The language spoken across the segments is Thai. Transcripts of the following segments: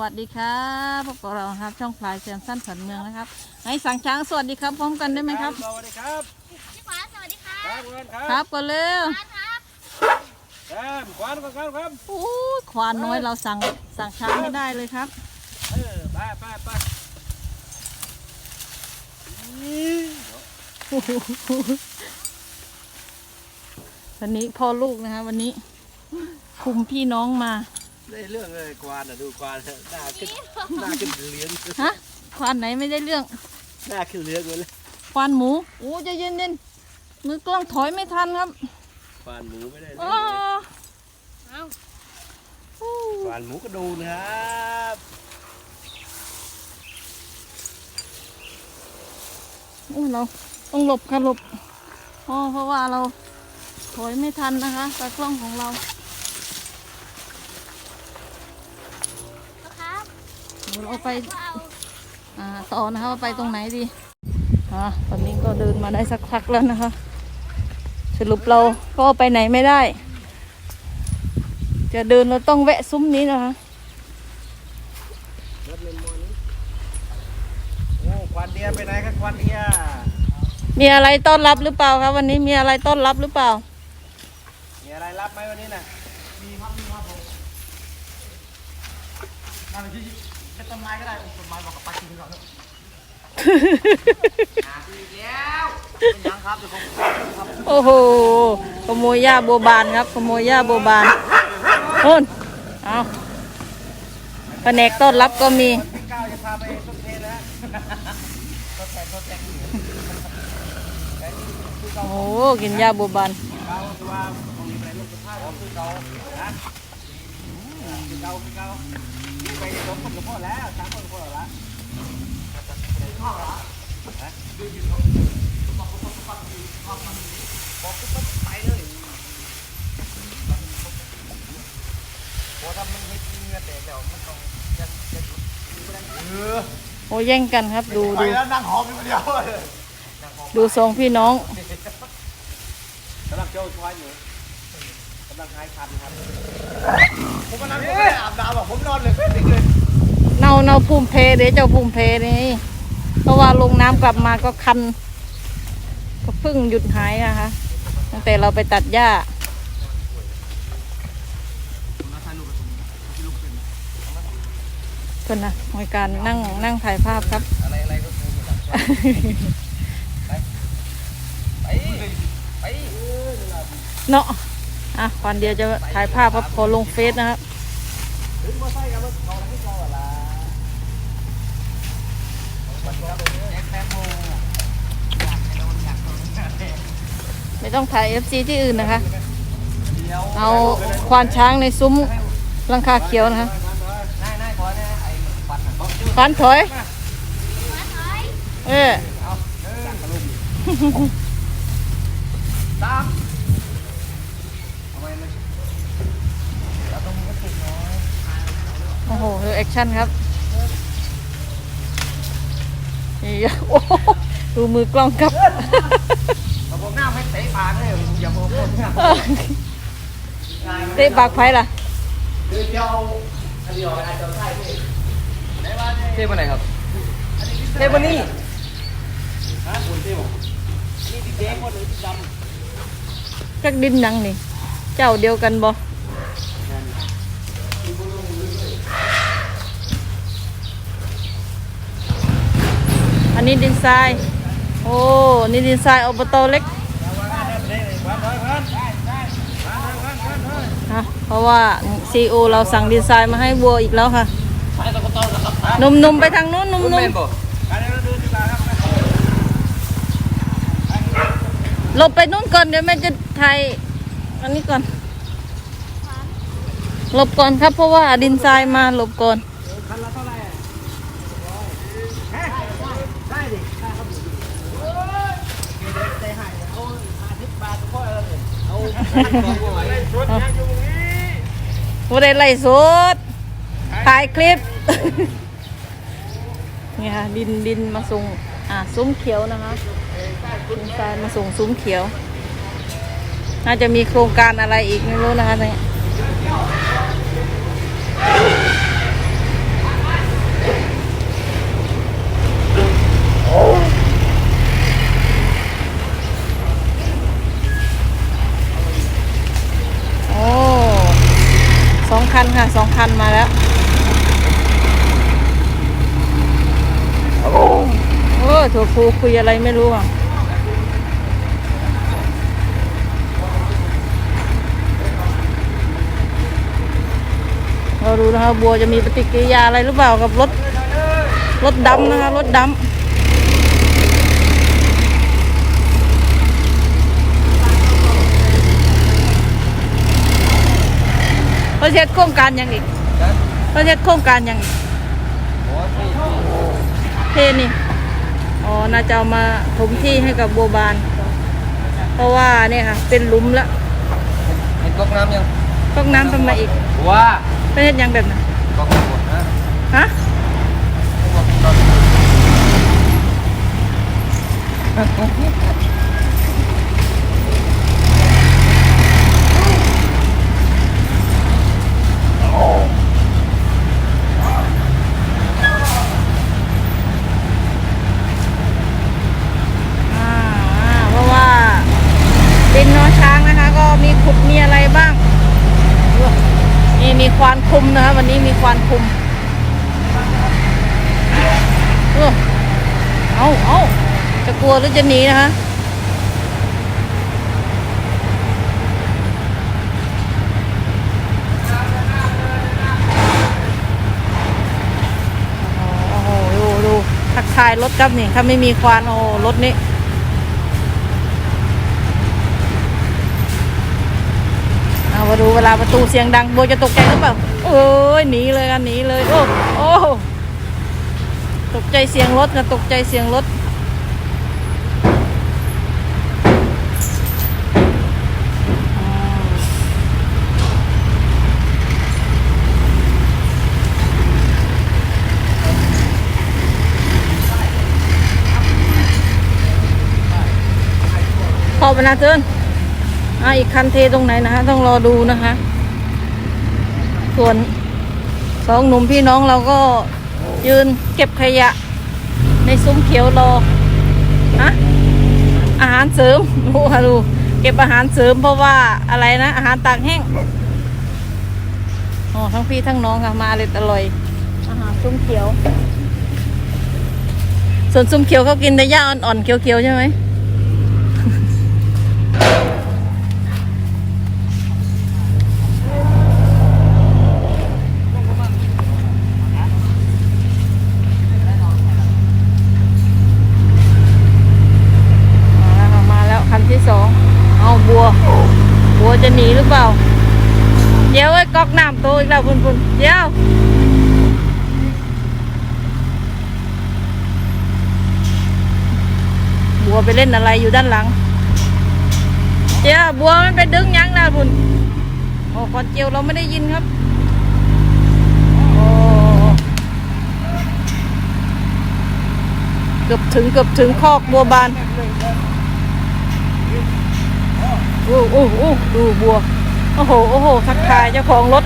วัสดีครับพบกับเราครับช่องพลายเซียมสั้นผันเมืองนะครับไอ้สังช้างสวัสดีครับพร้อมกันได้ไหมครับ สวัสดีครับพี่ขวานสวัสดีครัครับบเพื่อนคครัรับบก่อนเร็วขวานครับครับขวานก่อนครับครับโอ้ยควานน้อยเราสั่งสั่งช้างไม่ได้เลยครับ เออไปไปไปโอ้โหวันนี้พ่อลูกนะคะ วันนี้คุมพี่น้องมา ได้เรื่องเลยกวานอะดูกวานหน้าขึ้นหน้าขึ้นเหลืองฮะควานไหนไม่ได้เรื่อง หน้าขึ้นเหลืองเลยควานหมูโอ้ใจะเย็นเย็นๆมือกล้องถอยไม่ทันครับกวานหมูไม่ได้เลอ้ายเอาอู้กวานหมูกระดูกนะครับอู้เราต้องหลบค่ะหลบอ๋อเพราะว่าเราถอยไม่ทันนะคะตากล้องของเรา ครับ เดี๋ยวเราไปก็เอาอ่าต่อนะคะว่าไปตรงไหนดีอ่าตอนนี้ก็เดินมาได้สักพักแล้วนะคะ สรุปเราก็ไปไหนไม่ได้ จะเดินเราต้องแวะซุ้มนี้นะคะรถเลนมอนี้โอ้ควันเดียไปไหนครับควันเดียมีอะไรต้อนรับหรือเปล่าครับวันนี้มีอะไรต้อนรับหรือเปล่า มีอะไรรับไหมวันนี้น่ะมีครับมีครับผมนั่นที่ เป็นต้นไม้ก็ได้ต้นไม้บอกกับปลากินก่อนเนอะหาอีกแล้วเป็นยังครับเดี๋ยวผมครับโอ้โหขโมยหญ้าบัวบานครับขโมยหญ้าบัวบานโน่นเอาแผนกต้อนรับก็มีพี่ก้าวจะพาไปต้นเทนนะทดแทนทดแทนโอ้โหกินหญ้าบัวบานเกาตัวตรงนี้ไปลูกสุภาพของคือเกานะคือเกาคือเกานี่ ไปล้มกับพ่อแล้วสามคนพ่อแล้วบอกก็ไปเลยพอทำมันเฮ็ดเงื่อแตกแล้วมันต้องยันยันเออโอ้แย่งกันครับดูไปดูแล้วนั่งหอมอยู่คนเดียวเลยดูสองพี่น้องกำลังเจ้าชวายอยู่กำลังหายคันครับผม เนาเนาภูมิเพเดี๋ยวเจ้าภูมิเพนี่เพราะว่าลงน้ำกลับมาก็คัน ก็เพิ่งหยุดหายนะคะตั้งแต่เราไปตัดหญ้าเพื่อนนะในการนั่งนั่งถ่ายภาพครับอะไรอะไรก็ถูกหมดไปไปเนาะอะก่อนเดียวจะถ่ายภาพครับขอลงเฟซนะครับ ถึงมาใส่กับรถเขาแล้วที่เขาอะล่ะวันนี้เราแจ็คแป๊บโมไม่ต้องถ่าย FC ที่อื่นนะคะเดียวเอาควานช้างในซุ้มหลังคาเขียวนะคะนายนายขอเนี่ยไอ้ปัดบอกชื่อควานถอยขวานถอย เออเอาเออจักรลุมสามทำไมมันเราต้องมีติดน้อยโอ้โหดูแอคชั่นครับ นี่โอ้โหดูมือกล้องครับเราบอกหน้าไม่เตะปากเลยอย่าบอกคนนะเตะปากไฟล่ะคือเจ้าอันเดียวอาจจะใช่พี่เทปอะไรครับเทปนี่ฮะคุณเทปนี่ติดแดงหมดเลยติดดำจักดินนังนี่ เจ้าเดียวกันบ่ นี้ดินทราย โอ้ นี่ดินทรายอบตเล็กฮะเพราะว่าซีโอเราสั่งดินทรายมาให้วัวอีกแล้วค่ะหนุ่มๆไปทางนู้นหนุ่มๆหลบไปนู้นก่อนเดี๋ยวแม่จะถ่ายอันนี้ก่อน หลบก่อนครับเพราะว่าดินทรายมาหลบก่อน คันละเท่าไหร่ได้ดิได้ครับใจหายเอาห้าสิบบาทก็พอแล้วเนี่ยเอาชดยังอยู่นี่ ผู้ใดไล่สดถ่ายคลิปนี่ค่ะดินดินมาส่งอ่าซุ้มเขียวนะคะดินทรายมาส่งซุ้มเขียว น่าจะมีโครงการอะไรอีกไม่รู้นะคะเนี่ย คันค่ะสองคันมาแล้ว โอ้โหถั่วฟูคุยอะไรไม่รู้อะเราดูนะคะบัวจะมีปฏิกิริยาอะไรหรือเปล่ากับรถรถดำนะคะรถดำ เขาเช็ดโครงการหยังอีกเขาเช็ดโครงการหยังอีกโอ้ยพี่เทนี่อ๋อน่าจะเอามาถมที่ให้กับบัวบาน เพราะว่าเนี่ยค่ะ เป็นหลุมละเห็นก๊อกน้ำยังต้องน้ำทำไมอีกว่าเป็นเฮ็ดหยังแบบนั้นก๊อกน้ำหมดนะ ฮะ อ่าอ่าเพราะว่าเป็นนอช้างนะคะ ก็มีขุดมีอะไรบ้างนี่มี ควานคุมนะวันนี้มีควานคุมเออเอาเอาจะกลัวหรือจะหนีนะคะโอ้โหดูดูทักทายรถครับนี่ถ้าไม่มีควานโอ้รถนี้ เอามาดูเวลาประตูเสียงดังโบจะตกใจหรือเปล่าโอ้ยหนีเลยกันหนีเลยโอ้โอ้ตกใจเสียงรถนะตกใจเสียงรถขอบนะเจิน อ่าอีกคันเทตรงไหนนะคะต้องรอดูนะคะ ส่วนสองหนุ่มพี่น้องเราก็ยืนเก็บขยะ ในซุ้มเขียวรอฮะอาหารเสริมดูค่ะดูเก็บอาหารเสริมเพราะว่าอะไรนะอาหารตากแห้งอ๋อทั้งพี่ทั้งน้องค่ะมาเลยอร่อยอาหารซุ้มเขียว ส่วนซุ้มเขียวเขากินแต่หญ้าอ่อนๆเขียวๆใช่ไหม มาแล้วค่ะมาแล้วคันที่สอง เอาบัว บัว จะหนีหรือเปล่า เดี๋ยวไอ้ก๊อกน้ำโตอีกแล้วคุณคุณเดี๋ยวบัวไปเล่นอะไรอยู่ด้านหลังเดี๋ยวบัวมันไปดึงยังนะคุณโอ้ก่อนเจียวเราไม่ได้ยินครับโอ้เกือบถึงเกือบถึงคอกบัวบาน โอ้โอ้โอ้ดูบัว โอ้โห โอ้โห ทักทายเจ้าของรถ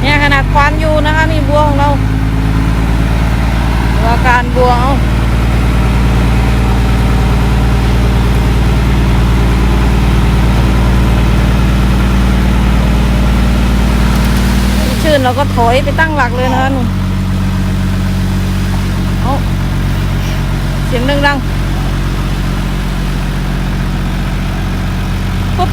เนี่ยขนาดควานอยู่นะคะนี่บัวของเราอาการบัวเอาชื่นเราก็ถอยไปตั้งหลักเลยนะคะหนุ่มเอาเสียงดังๆปุ๊บ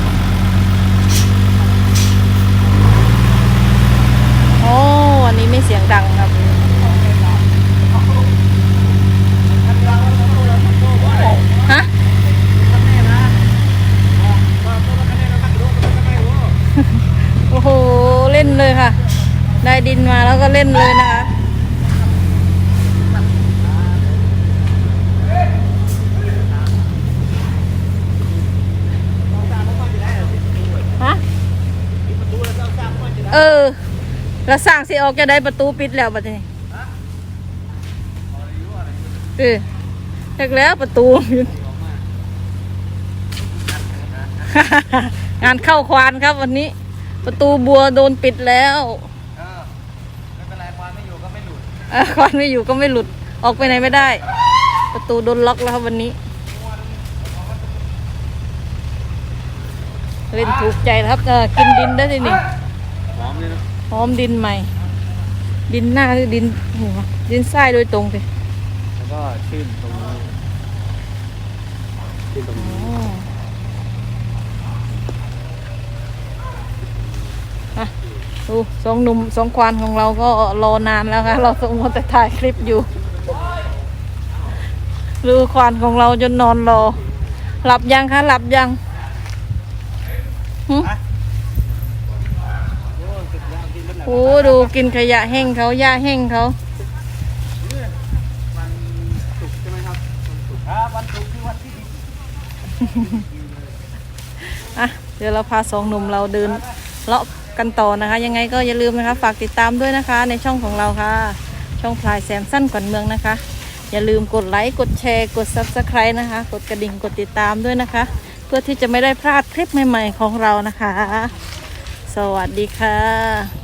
โอ้อันนี้ไม่เสียงดังครับฮะโอ้โห เล่นเลยค่ะ ได้ดินมาแล้วก็เล่นเลยนะคะ เออแล้วสร้างสิออกจะได้ประตูปิดแล้วบัดนี้เออเล็กแล้วประตู งานเข้าควานครับวันนี้ ประตูบัวโดนปิดแล้วเออไม่เป็นไรควานไม่อยู่ก็ไม่หลุดเอ่อควานไม่อยู่ก็ไม่หลุด ออกไปไหนไม่ได้ ประตูโดนล็อกแล้วครับวันนี้ เล่นถูกใจแล้วครับเออกินดินได้ทีนี่ พร้อมเลยนะหอมดินใหม่ ดินหน้าหรือดินหัวดินทรายโดยตรงสิแล้วก็ชื่นตรงนี้ชื่นตรงอ๋นี้ออะดูสองหนุ่มสองควานของเราก็รอนานแล้วค่ะเราสองคนแต่ถ่ายคลิปอยู่ดูควานของเราจนนอนรอ หลับยังคะหลับยังหึ โอ้สุดย อดที่รถหนักโอ้ดูกินขยะแห้งเขาหญ้าแห้งเขาวันศุกร์ใช่ไหมครับวันศุกร์ครับวันศุกร์คือวันที่ดีอะเดี๋ยวเราพาสองหนุ่มเราเดินเลาะกันต่อนะคะ ยังไงก็อย่าลืมนะคะ ฝากติดตามด้วยนะคะ ในช่องของเราค่ะ ช่องพลายแซมสั้นก่อนเมืองนะคะ อย่าลืมกดไลค์กดแชร์กด subscribe นะคะ กดกระดิ่งกดติดตามด้วยนะคะ เพื่อที่จะไม่ได้พลาดคลิปใหม่ ๆ ของเรานะคะ สวัสดีค่ะ